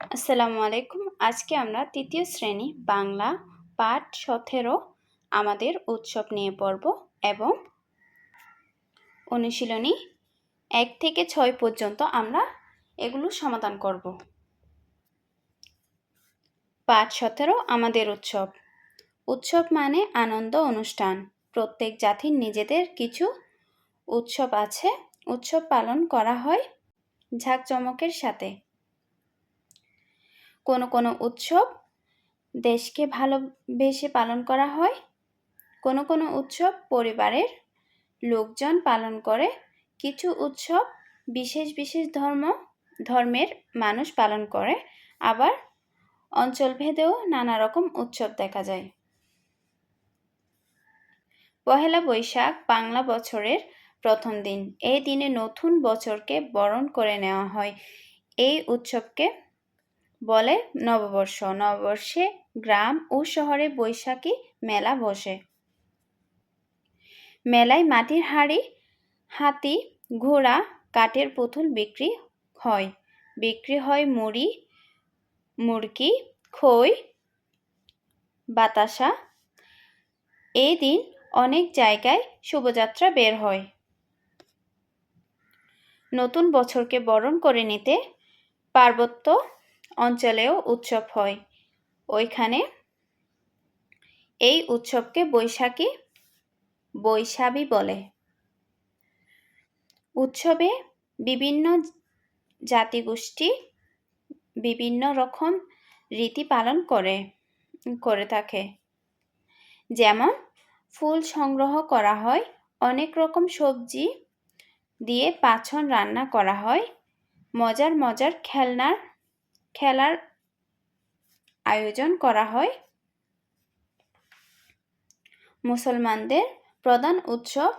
আসসালামু আলাইকুম। আজকে আমরা তৃতীয় শ্রেণি বাংলা পাঠ সতেরো আমাদের উৎসব নিয়ে পড়ব এবং অনুশীলনী এক থেকে ছয় পর্যন্ত আমরা এগুলো সমাধান করব। পাঠ সতেরো আমাদের উৎসব। উৎসব মানে আনন্দ অনুষ্ঠান। প্রত্যেক জাতির নিজেদের কিছু উৎসব আছে। উৎসব পালন করা হয় ঝাঁকজমকের সাথে। কোনো কোনো উৎসব দেশকে ভালোবেসে পালন করা হয়। কোনো কোনো উৎসব পরিবারের লোকজন পালন করে। কিছু উৎসব বিশেষ বিশেষ ধর্ম, ধর্মের মানুষ পালন করে। আবার অঞ্চলভেদেও নানা রকম উৎসব দেখা যায়। পহেলা বৈশাখ বাংলা বছরের প্রথম দিন। এই দিনে নতুন বছরকে বরণ করে নেওয়া হয়। এই উৎসবকে বলে নববর্ষ। নববর্ষে গ্রাম ও শহরে বৈশাখী মেলা বসে। মেলায় মাটির হাড়ি, হাতি, ঘোড়া, কাঠের পুতুল বিক্রি হয়। বিক্রি হয় মুড়ি মুরগি খই, বাতাসা। এই দিন অনেক জায়গায় শুভযাত্রা বের হয়। নতুন বছরকে বরণ করে নিতে পার্বত্য অঞ্চলেও উৎসব হয়। ওইখানে এই উৎসবকে বৈশাখী বৈশাখী বলে। উৎসবে বিভিন্ন জাতিগোষ্ঠী বিভিন্ন রকম রীতি পালন করে করে থাকে। যেমন, ফুল সংগ্রহ করা হয়, অনেক রকম সবজি দিয়ে পাছন রান্না করা হয়, মজার মজার খেলনার খেলার আয়োজন করা হয়। মুসলমানদের প্রধান উৎসব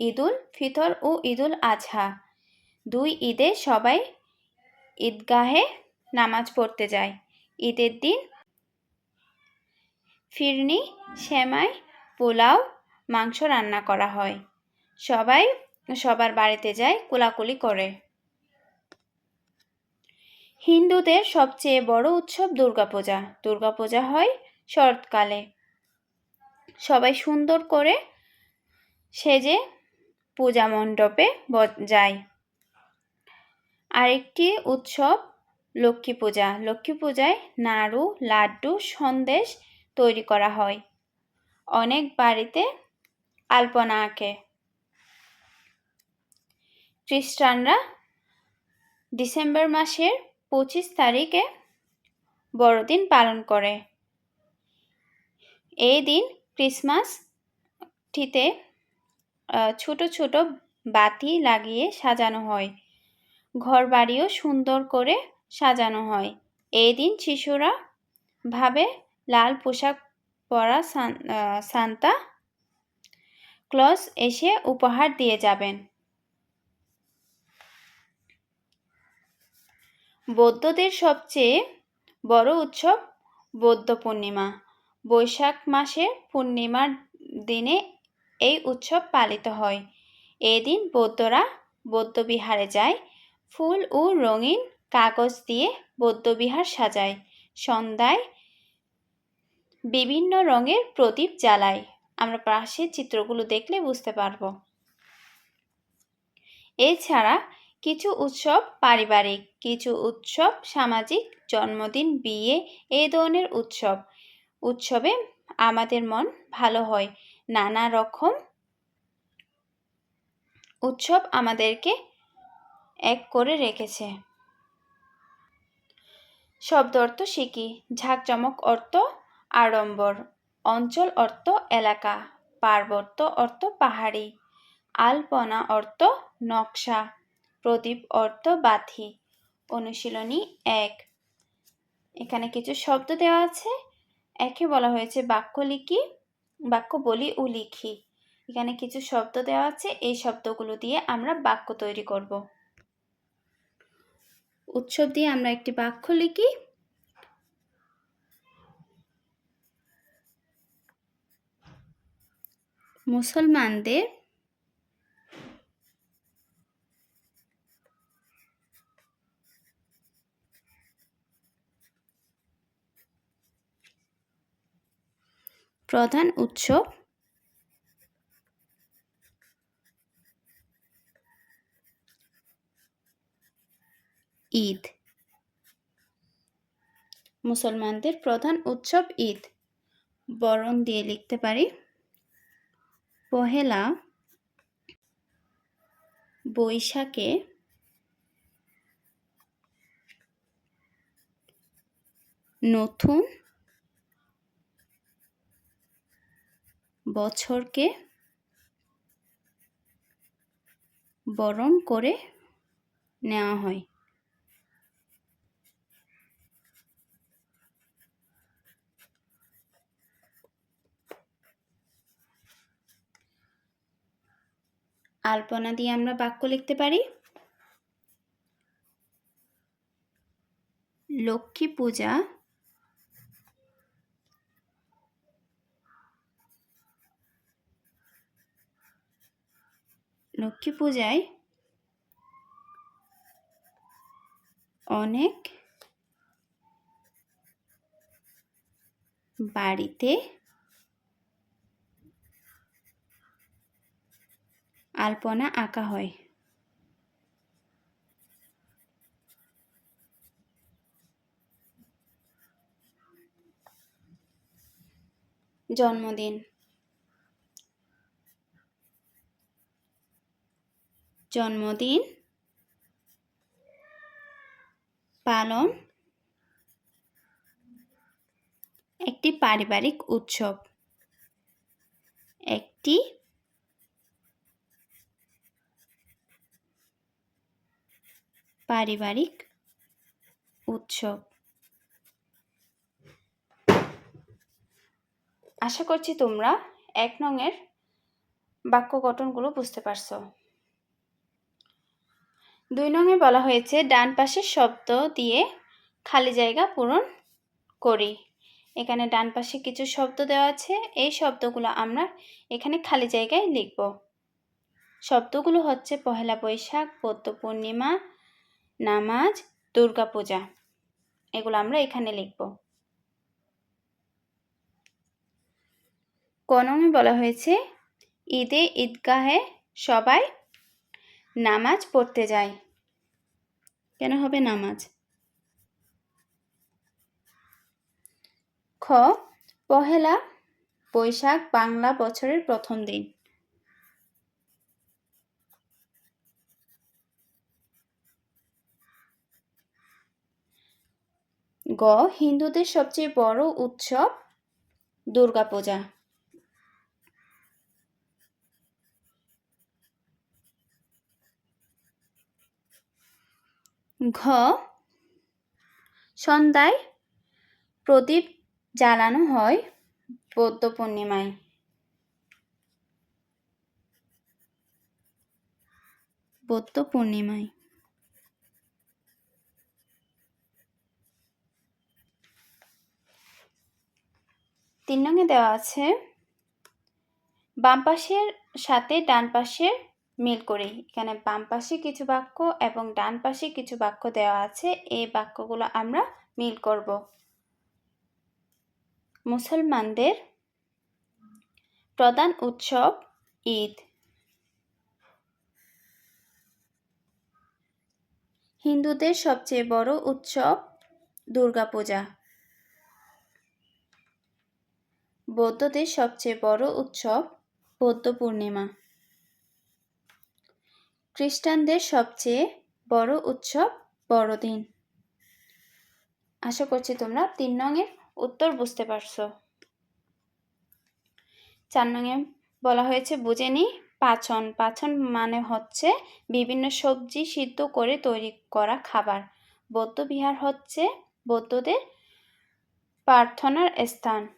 ঈদুল ফিতর ও ঈদুল আজহা দুই ঈদে সবাই ঈদগাহে নামাজ পড়তে যায়। ঈদের দিন ফিরনি, সেমাই, পোলাও, মাংস রান্না করা হয়। সবাই সবার বাড়িতে যায় কোলাকুলি করে। হিন্দুদের সবচেয়ে বড় উৎসব দুর্গাপূজা। দুর্গাপূজা হয় শরৎকালে। সবাই সুন্দর করে সেজে পূজা মণ্ডপে যায়। আরেকটি উৎসব লক্ষ্মী পূজা। লক্ষ্মী পূজায় নাড়ু, লাড্ডু, সন্দেশ তৈরি করা হয়। অনেক বাড়িতে আলপনা আঁকে। খ্রিস্টানরা ডিসেম্বর মাসের পঁচিশ তারিখে বড়দিন পালন করে। এই দিন ক্রিসমাসটিতে ছোট ছোট বাতি লাগিয়ে সাজানো হয়। ঘর বাড়িও সুন্দর করে সাজানো হয়। এই দিন শিশুরা ভাবে লাল পোশাক পরা সান্তা ক্লস এসে উপহার দিয়ে যাবেন। বৌদ্ধদের সবচেয়ে বড় উৎসব বৌদ্ধ পূর্ণিমা। বৈশাখ মাসের পূর্ণিমার দিনে এই উৎসব পালিত হয়। এদিন বৌদ্ধরা বৌদ্ধবিহারে যায়, ফুল ও রঙিন কাগজ দিয়ে বৌদ্ধবিহার সাজায়। সন্ধ্যায় বিভিন্ন রঙের প্রদীপ জ্বালায়। আমরা পাশের চিত্রগুলো দেখলে বুঝতে পারব। এছাড়া কিছু উৎসব পারিবারিক, কিছু উৎসব সামাজিক, জন্মদিন, বিয়ে, এই ধরনের উৎসব। উৎসবে আমাদের মন ভালো হয়। নানা রকম উৎসব আমাদেরকে এক করে রেখেছে। শব্দ অর্থ শিখি, ঝাঁকজমক অর্থ আড়ম্বর, অঞ্চল অর্থ এলাকা, পার্বত্য অর্থ পাহাড়ি, আলপনা অর্থ নকশা। প্রদীপ অর্থ বাথি অনুশীলনী এক। এখানে কিছু শব্দ দেওয়া আছে। একে বলা হয়েছে বাক্য লিখি, বাক্য বলি ও লিখি। এখানে কিছু শব্দ দেওয়া আছে। এই শব্দগুলো দিয়ে আমরা বাক্য তৈরি করব। উৎসব দিয়ে আমরা একটি বাক্য লিখি। মুসলমানদের প্রধান উৎসব ঈদ। মুসলমানদের প্রধান উৎসব ঈদ। বরণ দিয়ে লিখতে পারি। পহেলা বৈশাখে নতুন বছরকে বরণ করে নেওয়া হয়। আলপনা দিয়ে আমরা বাক্য লিখতে পারি। লক্ষ্মী পূজা লক্ষ্মী পূজায় অনেক বাড়িতে আলপনা আঁকা হয়। জন্মদিন। জন্মদিন পালন একটি পারিবারিক উৎসব। একটি পারিবারিক উৎসব। আশা করছি তোমরা এক নংয়ের বাক্য গঠনগুলো বুঝতে পারছ। দুই নঙে বলা হয়েছে, ডান পাশের শব্দ দিয়ে খালি জায়গা পূরণ করি। এখানে ডান পাশে কিছু শব্দ দেওয়া আছে, এই শব্দগুলো আমরা এখানে খালি জায়গায় লিখব। শব্দগুলো হচ্ছে পহেলা বৈশাখ পদ্ম পূর্ণিমা, নামাজ দুর্গাপূজা এগুলো আমরা এখানে লিখব। কনমে বলা হয়েছে, ঈদে ঈদগাহে সবাই নামাজ পড়তে যায় কেন হবে নামাজ? খ, পহেলা বৈশাখ বাংলা বছরের প্রথম দিন। গ, হিন্দুদের সবচেয়ে বড় উৎসব দুর্গাপূজা। ঘ সন্ধ্যায় প্রদীপ জ্বালানো হয় বৌদ্ধ পূর্ণিমায়। বৌদ্ধ পূর্ণিমায়। তিন রঙে দেওয়া আছে, বাম পাশের সাথে ডান পাশের মিল করি। এখানে বাম পাশে কিছু বাক্য এবং ডান পাশে কিছু বাক্য দেওয়া আছে। এই বাক্যগুলো আমরা মিল করব। মুসলমানদের প্রধান উৎসব ঈদ। হিন্দুদের সবচেয়ে বড় উৎসব দুর্গাপূজা। বৌদ্ধদের সবচেয়ে বড় উৎসব বৌদ্ধ পূর্ণিমা। খ্রিস্টানদের সবচেয়ে বড় উৎসব বড়দিন। আশা করছি তোমরা তিন নঙের উত্তর বুঝতে পারছ। চার নঙে বলা হয়েছে, বুঝে নি পাচন। পাচন মানে হচ্ছে বিভিন্ন সবজি সিদ্ধ করে তৈরি করা খাবার। বৌদ্ধ বিহার হচ্ছে বৌদ্ধদের প্রার্থনার স্থান।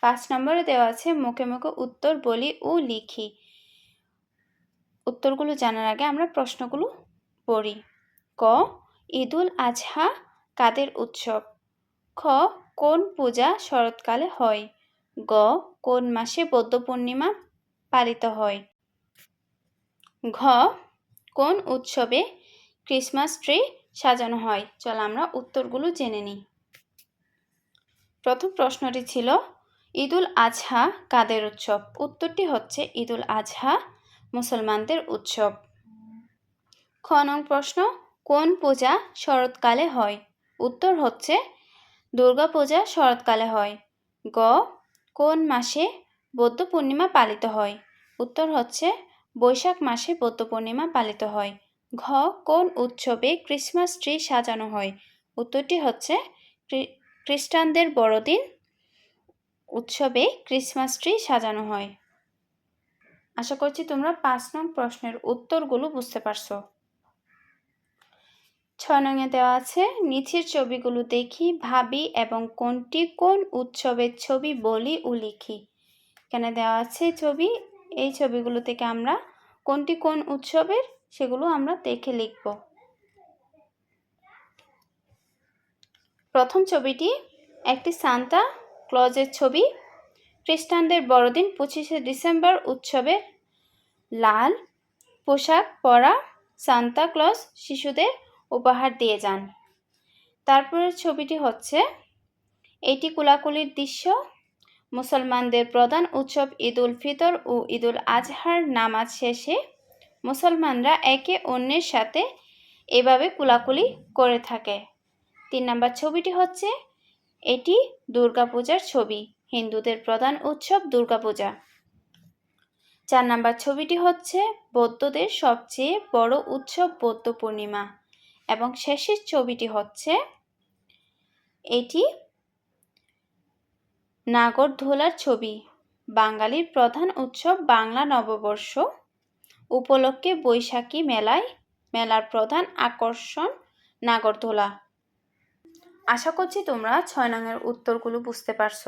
পাঁচ নম্বরে দেওয়া আছে, মুখে মুখে উত্তর বলি ও লিখি। উত্তরগুলো জানার আগে আমরা প্রশ্নগুলো পড়ি। ক, ঈদুল আজহা কাদের উৎসব? খ, কোন পূজা শরৎকালে হয়? গ, কোন মাসে বৌদ্ধ পূর্ণিমা পালিত হয়? ঘ, কোন উৎসবে ক্রিসমাস ট্রি সাজানো হয়? চল আমরা উত্তরগুলো জেনে নিই। প্রথম প্রশ্নটি ছিল, ঈদুল আজহা কাদের উৎসব? উত্তরটি হচ্ছে, ঈদুল আজহা মুসলমানদের উৎসব। খ নং প্রশ্ন, কোন পূজা শরৎকালে হয়? উত্তর হচ্ছে, দুর্গা পূজা শরৎকালে হয়। গ, কোন মাসে বৌদ্ধ পূর্ণিমা পালিত হয়? উত্তর হচ্ছে, বৈশাখ মাসে বৌদ্ধ পূর্ণিমা পালিত হয়। ঘ, কোন উৎসবে ক্রিসমাস ট্রি সাজানো হয়? উত্তরটি হচ্ছে খ্রিস্টানদের বড়দিন উৎসবে ক্রিসমাস ট্রি সাজানো হয়। আশা করছি তোমরা পাঁচ নং প্রশ্নের উত্তরগুলো বুঝতে পারছ। ছয় নঙে দেওয়া আছে, নিচের ছবিগুলো দেখি, ভাবি এবং কোনটি কোন উৎসবের ছবি বলি ও লিখি। এখানে দেওয়া আছে ছবি, এই ছবিগুলো থেকে আমরা কোনটি কোন উৎসবের সেগুলো আমরা দেখে লিখব। প্রথম ছবিটি একটি সান্তা ক্লজের ছবি খ্রিস্টানদের বড়দিন পঁচিশে ডিসেম্বর উৎসবে লাল পোশাক পরা সান্তা ক্লজ শিশুদের উপহার দিয়ে যান। তারপরের ছবিটি হচ্ছে, এটি কুলাকুলির দৃশ্য। মুসলমানদের প্রধান উৎসব ঈদ উল ফিতর ও ঈদ উল আজহার নামাজ শেষে মুসলমানরা একে অন্যের সাথে এভাবে কুলাকুলি করে থাকে। তিন নম্বর ছবিটি হচ্ছে, এটি দুর্গাপূজার ছবি। হিন্দুদের প্রধান উৎসব দুর্গাপূজা। চার নাম্বার ছবিটি হচ্ছে বৌদ্ধদের সবচেয়ে বড় উৎসব বৌদ্ধ পূর্ণিমা এবং শেষের ছবিটি হচ্ছে এটি নাগরদোলার ছবি। বাঙালির প্রধান উৎসব বাংলা নববর্ষ। উপলক্ষে বৈশাখী মেলায় মেলার প্রধান আকর্ষণ নাগরদোলা আশা করছি তোমরা ছয় নঙের উত্তরগুলো বুঝতে পারছ।